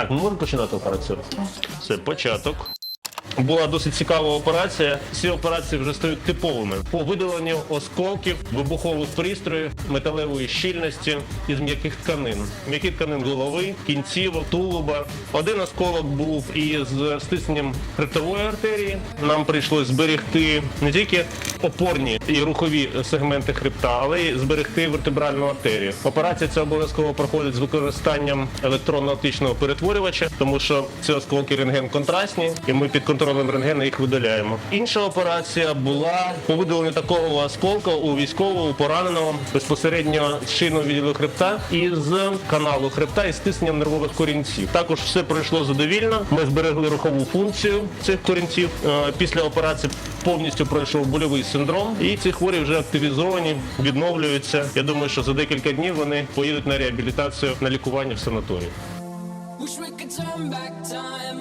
Так, ми можемо починати операцію? Це початок. Була досить цікава операція. Ці операції вже стають типовими по видаленню осколків, вибухових пристроїв, металевої щільності із м'яких тканин. М'які тканин голови, кінцівок, тулуба. Один осколок був із стисненням хребтової артерії. Нам прийшлось зберегти не тільки опорні і рухові сегменти хребта, але й зберегти вертебральну артерію. Операція ця обов'язково проходить з використанням електронно-оптичного перетворювача, тому що ці осколки рентген контрастні, і ми під контролем рентгена їх видаляємо. Інша операція була по видаленню такого осколка у військового пораненого безпосередньо шийного відділу хребта і з каналу хребта із стисненням нервових корінців. Також все пройшло задовільно. Ми зберегли рухову функцію цих корінців. Е, Після операції повністю пройшов больовий синдром, і ці хворі вже активізовані, відновлюються. Я думаю, що за декілька днів вони поїдуть на реабілітацію на лікування в санаторії. Wish we could turn back time